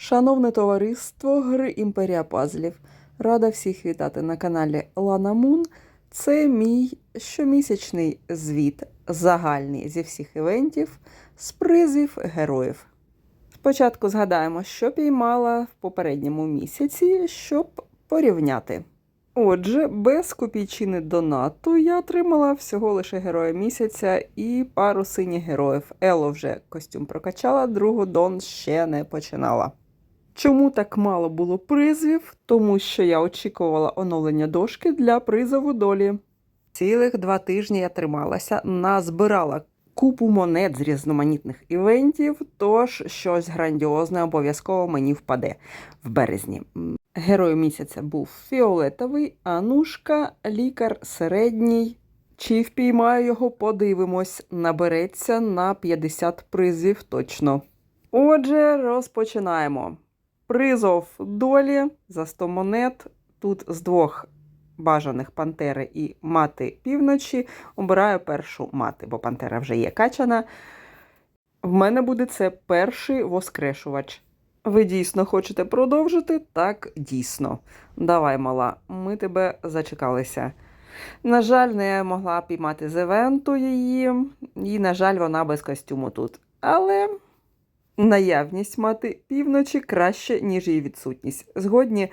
Шановне товариство Гри Імперія Пазлів. Рада всіх вітати на каналі Лана Мун. Це мій щомісячний звіт загальний зі всіх івентів з призів героїв. Спочатку згадаємо, що піймала в попередньому місяці, щоб порівняти. Отже, без копійчини донату я отримала всього лише героя місяця і пару синіх героїв. Ело вже костюм прокачала, другу Дон ще не починала. Чому так мало було призів? Тому що я очікувала оновлення дошки для призову долі. Цілих два тижні я трималася, назбирала купу монет з різноманітних івентів, тож щось грандіозне обов'язково мені впаде в березні. Герой місяця був фіолетовий, Анушка, лікар середній. Чи впіймаю його, подивимось. Набереться на 50 призів точно. Отже, розпочинаємо. Призов долі за 100 монет. Тут з двох бажаних пантери і мати півночі. Обираю першу мати, бо пантера вже є качана. В мене буде це перший воскрешувач. Ви дійсно хочете продовжити? Так, дійсно. Давай, мала, ми тебе зачекалися. На жаль, не могла піймати з евенту її, і, на жаль, вона без костюму тут. Але наявність мати півночі краще, ніж її відсутність. Згодні,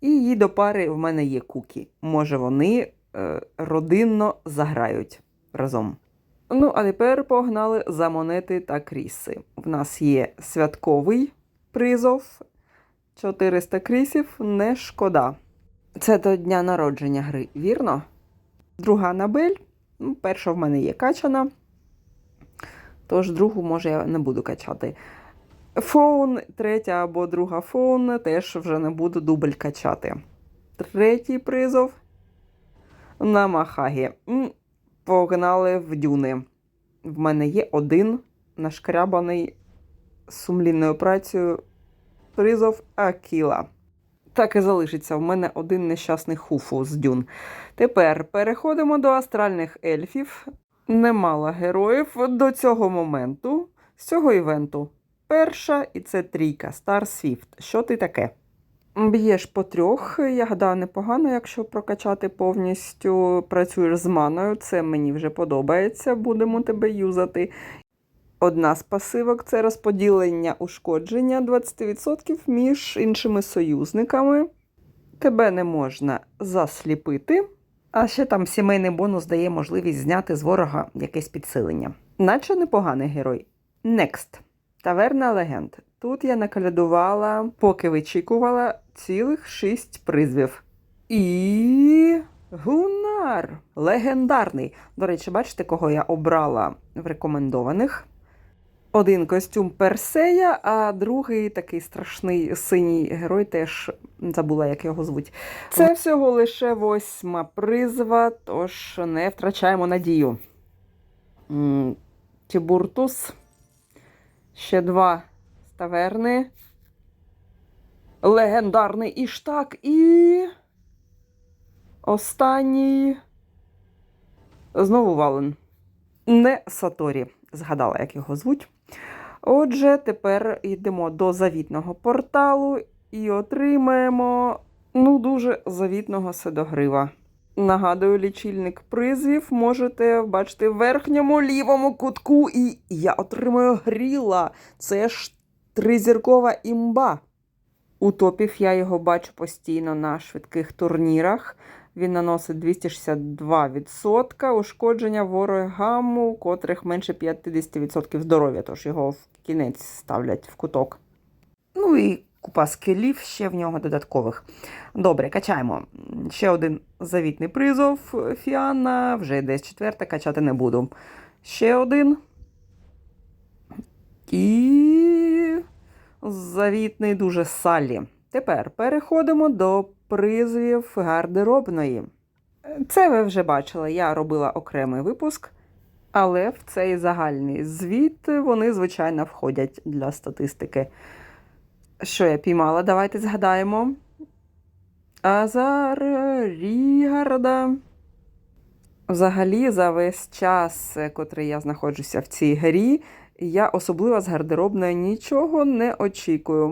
і її до пари в мене є кукі. Може, вони е, родинно заграють разом. Ну, а тепер погнали за монети та кріси. В нас є святковий призов 400 крісів, не шкода. Це до дня народження гри, вірно? Друга Набель. Ну, перша в мене є качана. Тож другу, може, я не буду качати. Фоун, третя або друга фоун, теж вже не буду дубль качати. Третій призов на Махагі. Погнали в дюни. В мене є один нашкрябаний сумлінною працею призов Акіла. Так і залишиться в мене один нещасний хуфу з дюн. Тепер переходимо до астральних ельфів. Немало героїв до цього моменту, з цього івенту. Перша, і це трійка Star Swift. Що ти таке? Б'єш по трьох, я гадаю, непогано, якщо прокачати повністю працюєш з маною. Це мені вже подобається, будемо тебе юзати. Одна з пасивок це розподілення ушкодження 20% між іншими союзниками. Тебе не можна засліпити. А ще там сімейний бонус дає можливість зняти з ворога якесь підсилення. Наче непоганий герой. Next. Таверна легенд. Тут я накалядувала, поки вичікувала цілих шість призвів. І. Гунар! Легендарний. До речі, бачите, кого я обрала в рекомендованих. Один костюм Персея, а другий такий страшний синій герой, теж забула, як його звуть. Це всього лише восьма призва, тож не втрачаємо надію. Тібуртус. Ще два з таверни. Легендарний Іштак і. Останній. Знову Вален. Не Саторі. Згадала, як його звуть. Отже, тепер йдемо до завітного порталу і отримаємо ну, дуже завітного седогрива. Нагадую, лічильник призвів можете бачити в верхньому лівому кутку, і я отримую гріла. Це ж тризіркова імба. У топів я його бачу постійно на швидких турнірах. Він наносить 262% ушкодження ворогам, у котрих менше 50% здоров'я, тож його в кінець ставлять в куток. Ну і купа скелів ще в нього додаткових. Добре, качаємо. Ще один завітний призов Фіана, вже десь четверта, качати не буду. Ще один. І завітний дуже Саллі. Тепер переходимо до призвів гардеробної. Це ви вже бачили, я робила окремий випуск, але в цей загальний звіт вони, звичайно, входять для статистики. Що я піймала? Давайте згадаємо. Азар Рігарда. Взагалі, за весь час, котрий я знаходжуся в цій грі, Я особливо з гардеробної нічого не очікую.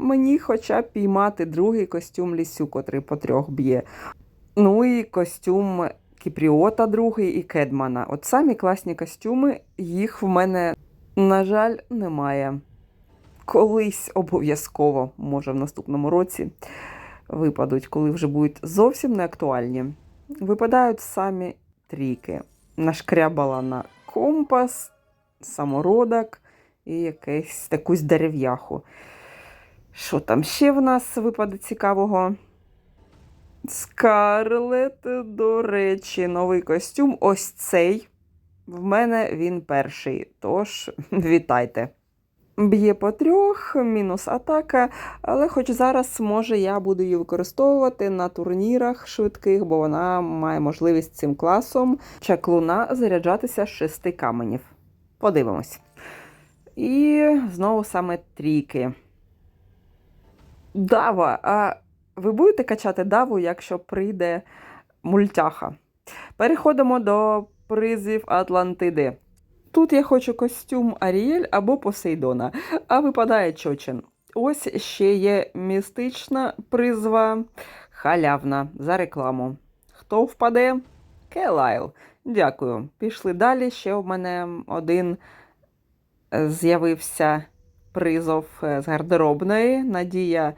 Мені хоча б піймати другий костюм лісю, котрий по трьох б'є. Ну і костюм Кіпріота другий і Кедмана. От самі класні костюми, їх в мене, на жаль, немає. Колись обов'язково, може, в наступному році випадуть, коли вже будуть зовсім не актуальні. Випадають самі трійки. Нашкрябала на компас, самородок і якесь якусь дерев'яху. Що там ще в нас випаде цікавого? Скарлет, до речі, новий костюм. Ось цей. В мене він перший. Тож, вітайте. Б'є по трьох, мінус атака, але хоч зараз, може, я буду її використовувати на турнірах швидких, бо вона має можливість цим класом чаклуна заряджатися з шести каменів. Подивимось. І знову саме трійки. Дава. А ви будете качати даву, якщо прийде мультяха? Переходимо до призів Атлантиди. Тут я хочу костюм Аріель або Посейдона, а випадає Чочин. Ось ще є містична призва халявна за рекламу. Хто впаде? Келайл. Дякую. Пішли далі. Ще в мене один е, з'явився призов е, з гардеробної. Надія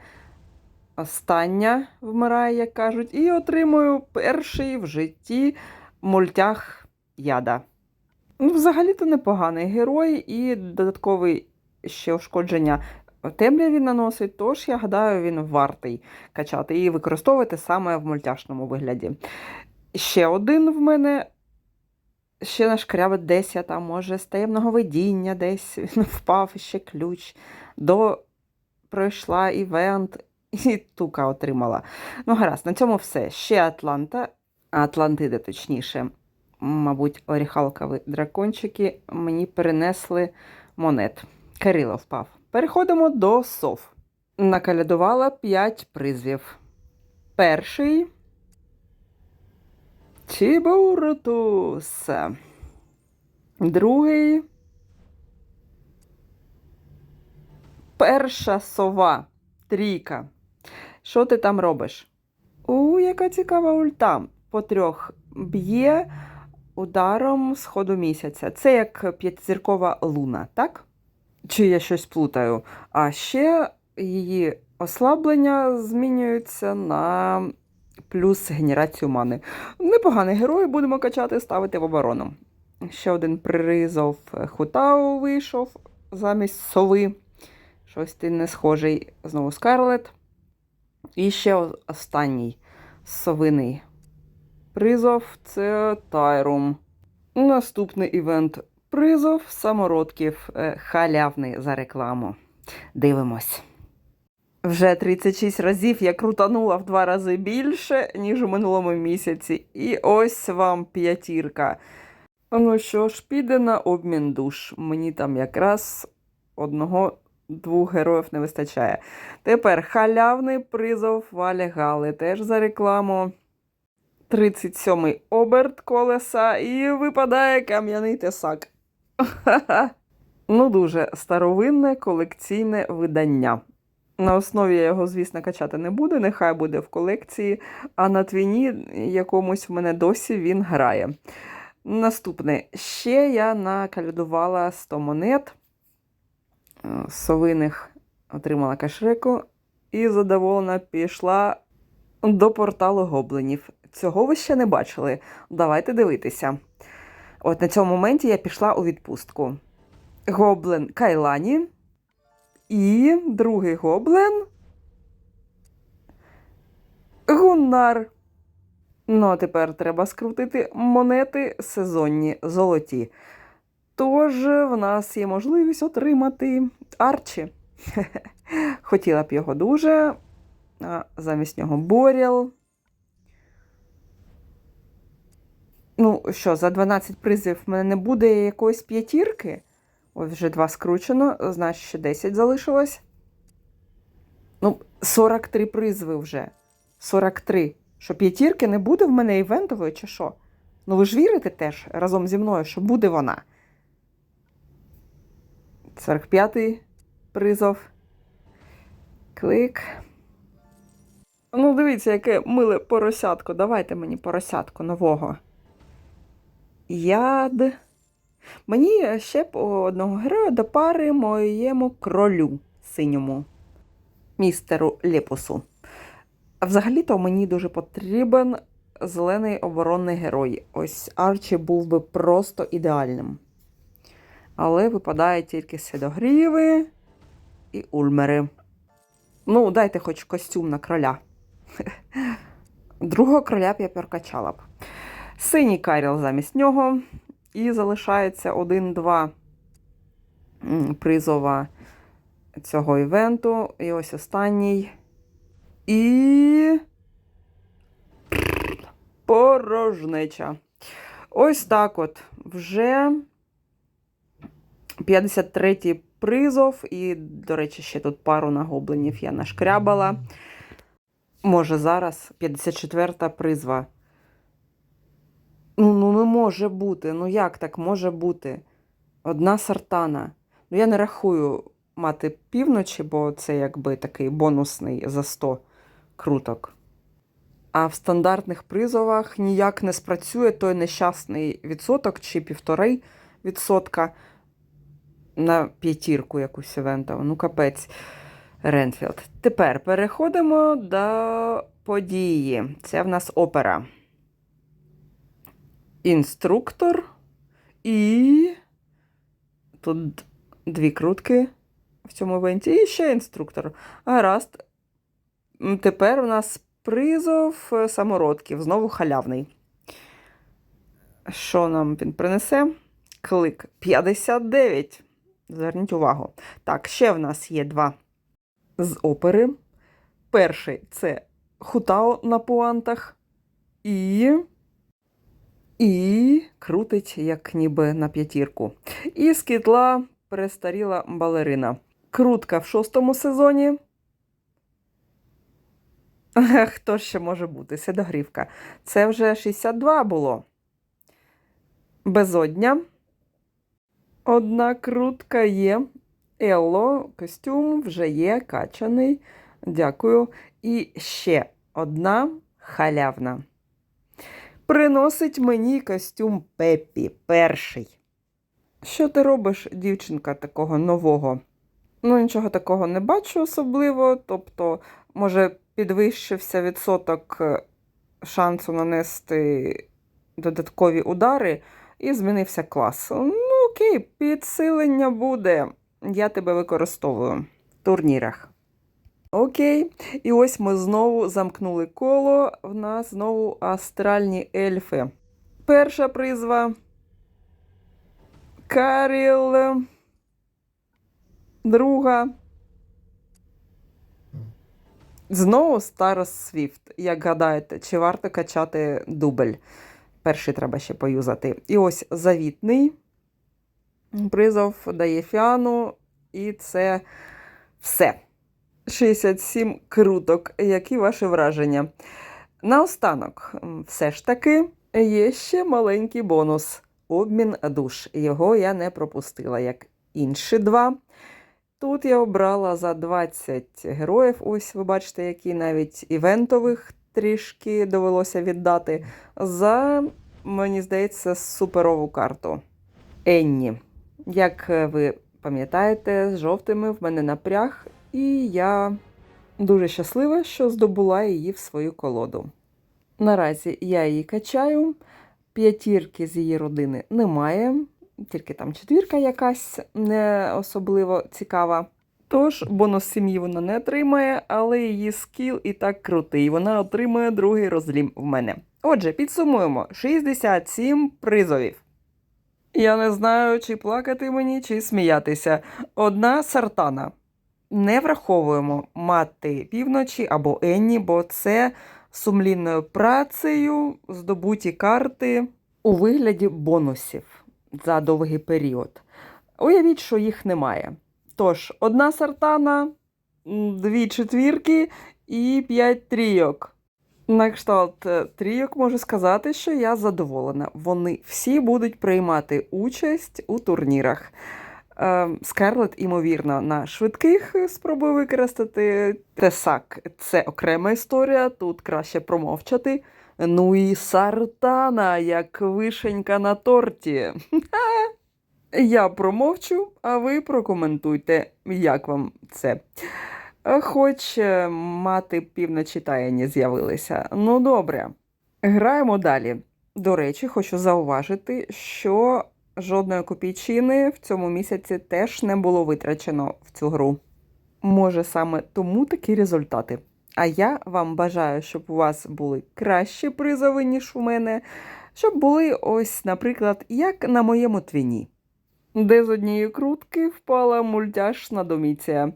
остання вмирає, як кажуть, і отримую перший в житті мультях яда. Ну, взагалі-то непоганий герой і додатковий ще ушкодження темряві наносить, тож я гадаю, він вартий качати і використовувати саме в мультяшному вигляді. Ще один в мене ще нашкрябить десь, я там, може, з таємного видіння десь він впав ще ключ. До пройшла івент і тука отримала. Ну, гаразд, на цьому все. Ще Атланта, Атлантида, точніше мабуть, оріхалкові дракончики мені перенесли монет. Кирило впав. Переходимо до сов. Накалядувала 5 призвів. Перший. Чібуртус. Другий. Перша сова. Трійка. Що ти там робиш? У, яка цікава ульта. По трьох б'є ударом сходу місяця. Це як п'ятизіркова луна, так? Чи я щось плутаю? А ще її ослаблення змінюються на плюс генерацію мани. Непоганий герой, будемо качати, ставити в оборону. Ще один призов Хутау вийшов замість сови. Щось ти не схожий. Знову Скарлет. І ще останній совиний призов це Тайрум. Наступний івент призов самородків е, халявний за рекламу. Дивимось. Вже 36 разів я крутанула в два рази більше, ніж у минулому місяці. І ось вам п'ятірка. Ну що ж, піде на обмін душ. Мені там якраз одного. Двох героїв не вистачає. Тепер халявний призов Валі Гали. Теж за рекламу. 37-й оберт колеса і випадає кам'яний тесак. ну, дуже старовинне колекційне видання. На основі я його, звісно, качати не буду, нехай буде в колекції, а на твіні якомусь в мене досі він грає. Наступне. Ще я накалядувала 100 монет е, совиних отримала кашреку і задоволена пішла до порталу гоблинів. Цього ви ще не бачили. Давайте дивитися. От на цьому моменті я пішла у відпустку. Гоблин Кайлані. І другий гоблин. Гуннар. Ну, а тепер треба скрутити монети сезонні золоті. Тож в нас є можливість отримати Арчі. Хотіла б його дуже. А замість нього Боріл. Ну, що, за 12 призів в мене не буде якоїсь п'ятірки? Ось вже два скручено, значить, ще 10 залишилось. Ну, 43 призви вже. 43. Що п'ятірки не буде в мене івентової, чи що? Ну, ви ж вірите теж разом зі мною, що буде вона? 45-й призов. Клик. Ну, дивіться, яке миле поросятко. Давайте мені поросятку нового. Яд. Мені ще б одного героя до пари моєму кролю синьому, містеру Лепусу. Взагалі-то мені дуже потрібен зелений оборонний герой. Ось Арчі був би просто ідеальним. Але випадає тільки седогріви і ульмери. Ну, дайте хоч костюм на кроля. Другого кроля б я перекачала б. Синій Кайріл замість нього. І залишається один-два м, призова цього івенту. І ось останній. І. Порожнеча. Ось так от. Вже 53-й призов, і, до речі, ще тут пару нагобленів я нашкрябала. Може, зараз 54-та призва. Ну, ну, не може бути. Ну як так може бути? Одна сартана. Ну, я не рахую мати півночі, бо це якби такий бонусний за 100 круток. А в стандартних призовах ніяк не спрацює той нещасний відсоток чи півтори відсотка на п'ятірку якусь івентову. Ну, капець. Ренфілд. Тепер переходимо до події. Це в нас опера. Інструктор і. Тут дві крутки в цьому івенті. І ще інструктор. Гаразд. Тепер у нас призов е, самородків. Знову халявний. Що нам він принесе? Клик 59. Зверніть увагу. Так, ще в нас є два з опери. Перший це Хутао на пуантах. І. І крутить, як ніби на п'ятірку. І з кітла перестаріла балерина. Крутка в шостому сезоні. Хто ще може бути? Седогрівка. Це вже 62 було. Безодня. Одна крутка є. Елло, костюм вже є, качаний. Дякую. І ще одна халявна. Приносить мені костюм Пеппі перший. Що ти робиш, дівчинка, такого нового? Ну, нічого такого не бачу особливо. Тобто, може, підвищився відсоток е, шансу нанести додаткові удари і змінився клас. Ну, окей, підсилення буде. Я тебе використовую в турнірах. Окей, і ось ми знову замкнули коло. В нас знову астральні ельфи. Перша призва. Каріл. Друга. Знову Старос Свіфт. Як гадаєте, чи варто качати дубль? Перший треба ще поюзати. І ось завітний призов дає фіану, і це все. 67 круток. Які ваші враження? Наостанок, все ж таки, є ще маленький бонус обмін душ. Його я не пропустила, як інші два. Тут я обрала за 20 героїв. Ось ви бачите, які навіть івентових трішки довелося віддати. За, мені здається, суперову карту. Енні. Як е, ви пам'ятаєте, з жовтими в мене напряг, і я дуже щаслива, що здобула її в свою колоду. Наразі я її качаю, п'ятірки з її родини немає, тільки там четвірка якась не особливо цікава. Тож бонус сім'ї вона не отримає, але її скіл і так крутий. Вона отримує другий розлім в мене. Отже, підсумуємо: 67 призовів. Я не знаю, чи плакати мені, чи сміятися. Одна сартана. Не враховуємо мати півночі або Енні, бо це сумлінною працею здобуті карти у вигляді бонусів за довгий період. Уявіть, що їх немає. Тож, одна сартана, дві четвірки і п'ять трійок. На кшталт е, трійок можу сказати, що я задоволена. Вони всі будуть приймати участь у турнірах. Е, Скарлет, імовірно, на швидких спробує використати. Тесак це окрема історія, тут краще промовчати. Ну і Сартана, як вишенька на торті. Я промовчу, а ви прокоментуйте, як вам це. Хоч е, мати півночі таєні з'явилися. Ну добре. Граємо далі. До речі, хочу зауважити, що жодної копійчини в цьому місяці теж не було витрачено в цю гру. Може, саме тому такі результати. А я вам бажаю, щоб у вас були кращі призови, ніж у мене, щоб були ось, наприклад, як на моєму твіні, де з однієї крутки впала мультяшна доміція.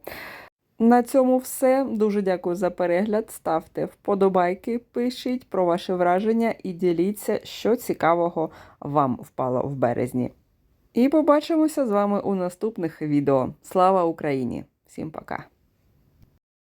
На цьому все. Дуже дякую за перегляд. Ставте вподобайки, пишіть про ваші враження і діліться, що цікавого вам впало в березні. І побачимося з вами у наступних відео. Слава Україні! Всім пока!